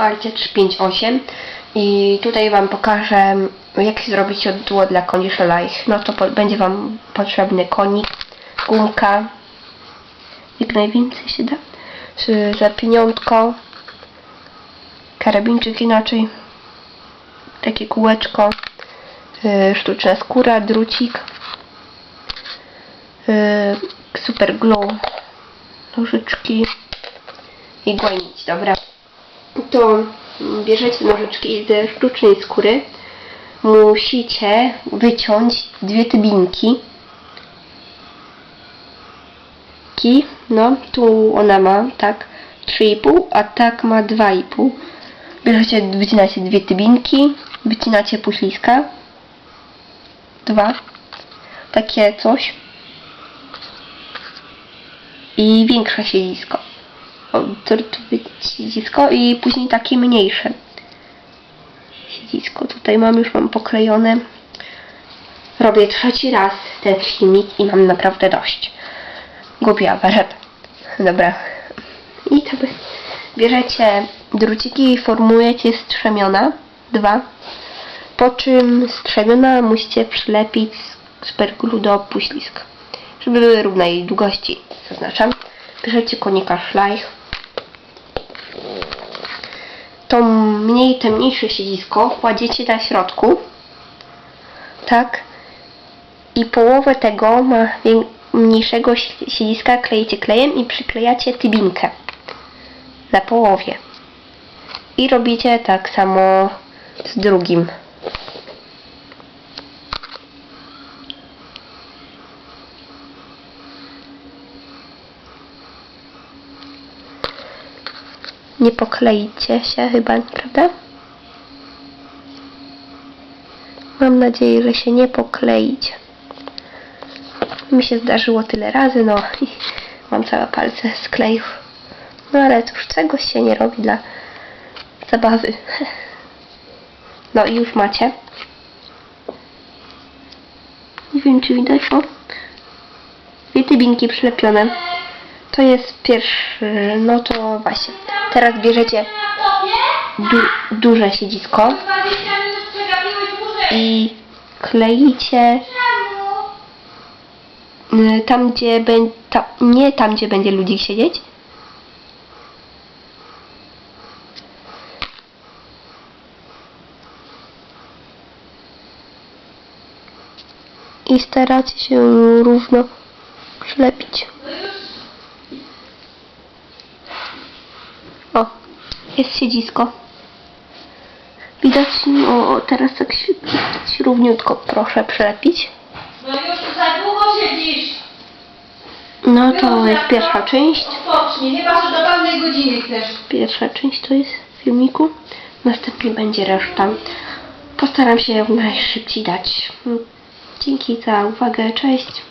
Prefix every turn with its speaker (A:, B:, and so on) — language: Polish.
A: Alcie 358 i tutaj Wam pokażę jak zrobić siodło dla koni. No to po, będzie Wam potrzebny konik, gumka, jak najwięcej się da, za karabinczyk inaczej, takie kółeczko, yy, sztuczna skóra, drucik, yy, super glue, nożyczki i głonić, dobra. To bierzecie nożyczki ze sztucznej skóry, musicie wyciąć dwie tybinki. Ki, no tu ona ma, tak, 3,5, a tak ma 2,5. Bierzecie, wycinacie dwie tybinki, wycinacie puśliska. Dwa. Takie coś. I większe siedzisko. Siedzisko i później takie mniejsze siedzisko. Tutaj mam już mam poklejone. Robię trzeci raz ten filmik i mam naprawdę dość. Gubię aparat. Dobra. I to by- bierzecie druciki i formujecie strzemiona. Dwa. Po czym strzemiona musicie przylepić z superglu do puślisk. Żeby były równej długości. Zaznaczam. Bierzecie konika szlajch. To mniej, to mniejsze siedzisko kładziecie na środku. Tak. I połowę tego ma mniejszego si- siedziska klejecie klejem i przyklejacie tybinkę na połowie. I robicie tak samo z drugim. Nie pokleicie się chyba, prawda? Mam nadzieję, że się nie pokleić. Mi się zdarzyło tyle razy, no i mam całe palce z klejów. No ale cóż, czegoś się nie robi dla zabawy. No i już macie. Nie wiem, czy widać, o. Dwie tybinki przylepione. To jest pierwszy, no to właśnie. Teraz bierzecie du duże siedzisko
B: 20 minut przegapiłeś dłużej.
A: i kleicie y, tam, gdzie będzie, nie tam, gdzie będzie ludzik siedzieć, i staracie się równo przylepić. O, jest siedzisko. Widać, o, o teraz tak równiutko proszę przylepić.
B: No już za długo siedzisz.
A: No to jest pierwsza część.
B: Odpocznij, chyba że do pełnej godziny chcesz.
A: Pierwsza część to jest filmiku. Następnie będzie reszta. Postaram się jak najszybciej dać. Dzięki za uwagę. Cześć.